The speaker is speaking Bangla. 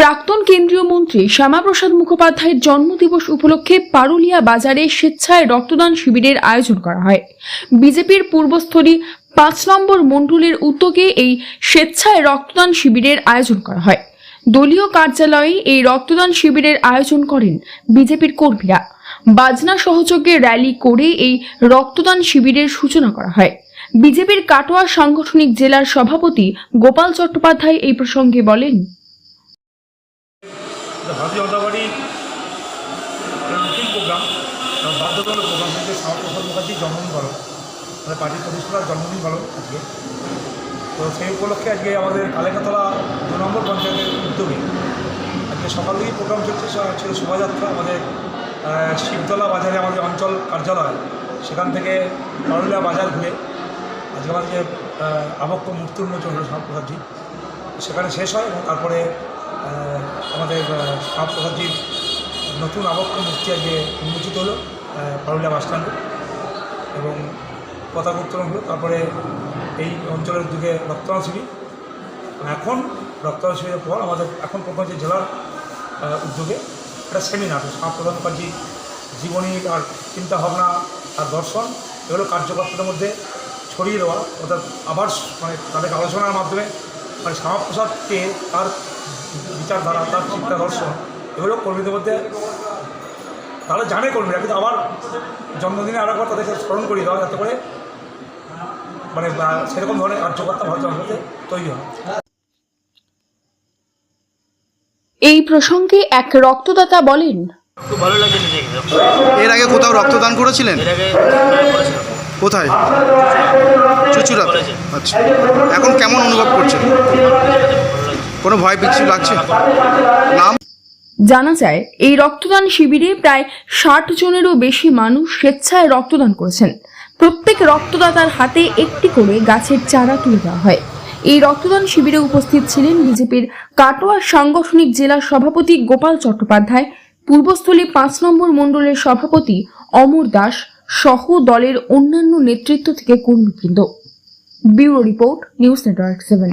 প্রাক্তন কেন্দ্রীয় মন্ত্রী শ্যামাপ্রসাদ মুখোপাধ্যায়ের জন্মদিবস উপলক্ষে পারুলিয়া বাজারে স্বেচ্ছায় রক্তদান শিবিরের আয়োজন করা হয়। বিজেপির পূর্বস্থলী পাঁচ নম্বর মণ্ডলের উদ্যোগে এই স্বেচ্ছায় রক্তদান শিবিরের আয়োজন করা হয়। দলীয় কার্যালয়ে এই রক্তদান শিবিরের আয়োজন করেন বিজেপির কর্মীরা। বাজনা সহযোগে র্যালি করে এই রক্তদান শিবিরের সূচনা করা হয়। বিজেপির কাটোয়া সাংগঠনিক জেলার সভাপতি গোপাল চট্টোপাধ্যায় এই প্রসঙ্গে বলেন ভারতীয় জনতা পার্টির রুটিন প্রোগ্রাম বাধ্যতামূলক প্রোগ্রাম হচ্ছে শ্যামাপ্রসাদ মুখার্জির জন্মদিন পালন আমাদের পার্টির প্রতিষ্ঠার জন্মদিন পালন আজকে। তো সেই উপলক্ষে আজকে আমাদের কালেকাতলা দু নম্বর পঞ্চায়েতের উদ্যোগে আজকে সকাল থেকেই প্রোগ্রাম চলছে ছিল শোভাযাত্রা। আমাদের শিবতলা বাজারে আমাদের অঞ্চল কার্যালয়, সেখান থেকে পারুলিয়া বাজার ঘুরে আজকে আমাদের যে আবক্ষ মূর্তি উন্মোচন হলো শ্যামাপ্রসাদজি সেখানে শেষ হয় এবং তারপরে আমাদের শ্যামাপ্রসাদজির নতুন আবক্ষ মূর্তি আজকে উন্মোচিত হলো পারুলিয়া বাস স্ট্যান্ডে। এবং পতাকা উত্তোলন হলো, তারপরে এই অঞ্চলের দিকে রক্তদান শিবির। এখন রক্তদান শিবিরের পর আমাদের এখন প্রথম যে জেলার উদ্যোগে একটা সেমিনার শ্যামাপ্রসাদ মুখার্জি, জীবনী আর চিন্তাভাবনা আর দর্শন, এগুলো কার্যকর্তাদের মধ্যে ছড়িয়ে দেওয়া, অর্থাৎ আবার মানে তাদের আলোচনার মাধ্যমে মানে শ্যামাপ্রসাদকে তার বিচারধারা তার চিন্তা দর্শন এগুলো কর্মীদের মধ্যে তারা জানে কর্মীরা কিন্তু আবার জন্মদিনে আর একবার তাদেরকে স্মরণ করি দেওয়া যাতে করে মানে সেরকম ধরনের কার্যকর্তা ভারতীয় পার্টিতে তৈরি হয়। এই প্রসঙ্গে এক রক্তদাতা বলেন খুব ভালো লাগছে এর আগে কোথাও রক্তদান করেছিলেন? কোথায়? করেছি। আচ্ছা। এখন কেমন অনুভব করছেন? কোনো ভয় পিছু লাগছে? জানা যায়, এই রক্তদান শিবিরে প্রায় ষাট জনেরও বেশি মানুষ স্বেচ্ছায় রক্তদান করেছেন। প্রত্যেক রক্তদাতার হাতে একটি করে গাছের চারা তুলে দেওয়া হয়। এই রক্তদান শিবিরে উপস্থিত ছিলেন বিজেপির কাটোয়া সাংগঠনিক জেলা সভাপতি গোপাল চট্টোপাধ্যায়, পূর্বস্থলী পাঁচ নম্বর মণ্ডলের সভাপতি অমর দাস সহ দলের অন্যান্য নেতৃত্ব থেকে কর্মীবৃন্দ। Bureau report, news network seven.